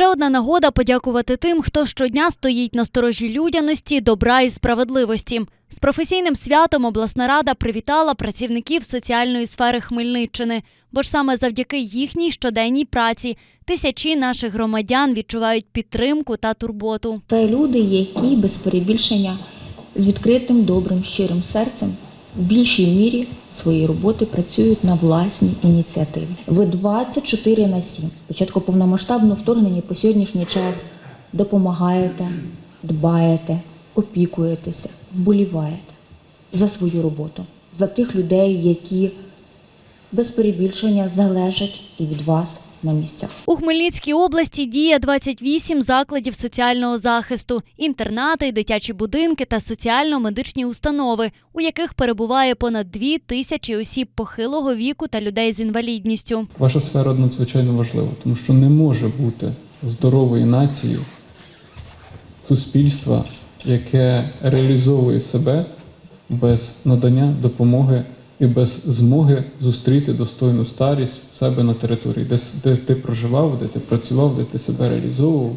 Ще одна нагода подякувати тим, хто щодня стоїть на сторожі людяності, добра і справедливості. З професійним святом обласна рада привітала працівників соціальної сфери Хмельниччини, бо ж саме завдяки їхній щоденній праці тисячі наших громадян відчувають підтримку та турботу. Це люди, які без перебільшення з відкритим, добрим, щирим серцем в більшій мірі своєї роботи працюють на власній ініціативі. Ви 24 на 7, початку повномасштабного вторгнення по сьогоднішній час допомагаєте, дбаєте, опікуєтеся, вболіваєте за свою роботу, за тих людей, які без перебільшення залежать і від вас на місцях. У Хмельницькій області діє 28 закладів соціального захисту, інтернати, дитячі будинки та соціально-медичні установи, у яких перебуває понад дві тисячі осіб похилого віку та людей з інвалідністю. Ваша сфера надзвичайно важлива, тому що не може бути здорової нації, суспільства, яке реалізовує себе без надання допомоги і без змоги зустріти достойну старість в себе на території, де, де ти проживав, де ти працював, де ти себе реалізовував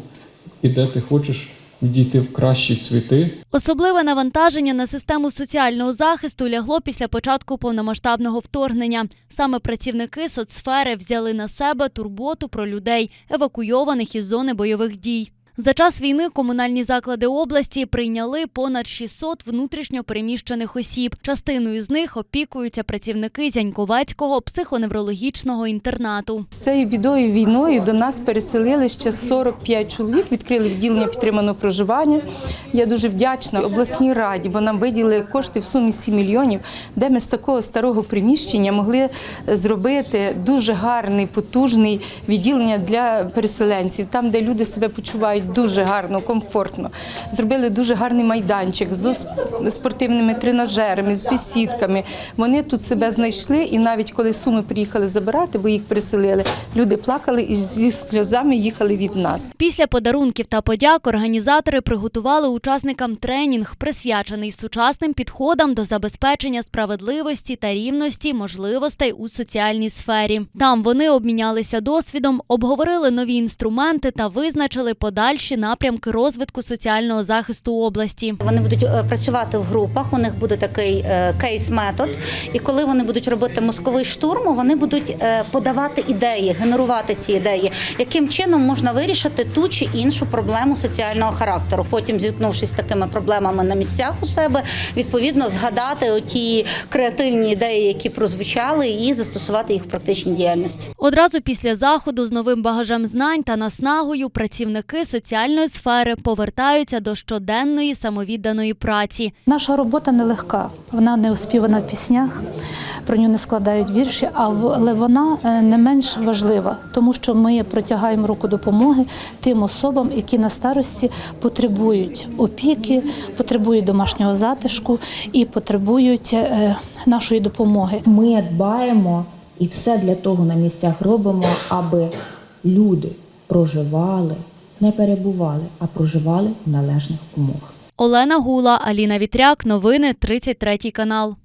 і де ти хочеш відійти в кращі світи, Особливе навантаження на систему соціального захисту лягло після початку повномасштабного вторгнення. Саме працівники соцсфери взяли на себе турботу про людей, евакуйованих із зони бойових дій. За час війни комунальні заклади області прийняли понад 600 внутрішньо переміщених осіб. Частиною з них опікуються працівники Зяньковецького психоневрологічного інтернату. З цією бідою війною до нас переселили ще 45 чоловік, відкрили відділення підтриманого проживання. Я дуже вдячна обласній раді, бо нам виділили кошти в сумі 7 мільйонів, де ми з такого старого приміщення могли е, зробити дуже гарний, потужний відділення для переселенців, там, де люди себе почувають дуже гарно, комфортно. Зробили дуже гарний майданчик з спортивними тренажерами, з бесідками. Вони тут себе знайшли, і навіть коли суми приїхали забирати, бо їх переселили, люди плакали і зі сльозами їхали від нас. Після подарунків та подяк організатори приготували учасникам тренінг, присвячений сучасним підходам до забезпечення справедливості та рівності можливостей у соціальній сфері. Там вони обмінялися досвідом, обговорили нові інструменти та визначили подальші напрямки розвитку соціального захисту області. Вони будуть е, працювати в групах. У них буде такий е, кейс-метод. І коли вони будуть робити мозковий штурм, вони будуть е, подавати ідеї, генерувати ці ідеї, яким чином можна вирішити ту чи іншу проблему соціального характеру. Потім, зіткнувшись з такими проблемами на місцях у себе, відповідно згадати оті креативні ідеї, які прозвучали, і застосувати їх в практичній діяльності. Одразу після заходу з новим багажем знань та наснагою працівники соціальної сфери повертаються до щоденної самовідданої праці. Наша робота нелегка, вона не оспівана в піснях, про нього не складають вірші, а в- але вона е, не менш важлива, тому що ми протягаємо руку допомоги тим особам, які на старості потребують опіки, потребують домашнього затишку і потребують е, нашої допомоги. Ми дбаємо і все для того на місцях робимо, аби люди проживали, не перебували, а проживали в належних умовах. Олена Гула, Аліна Вітряк. Новини 33 канал.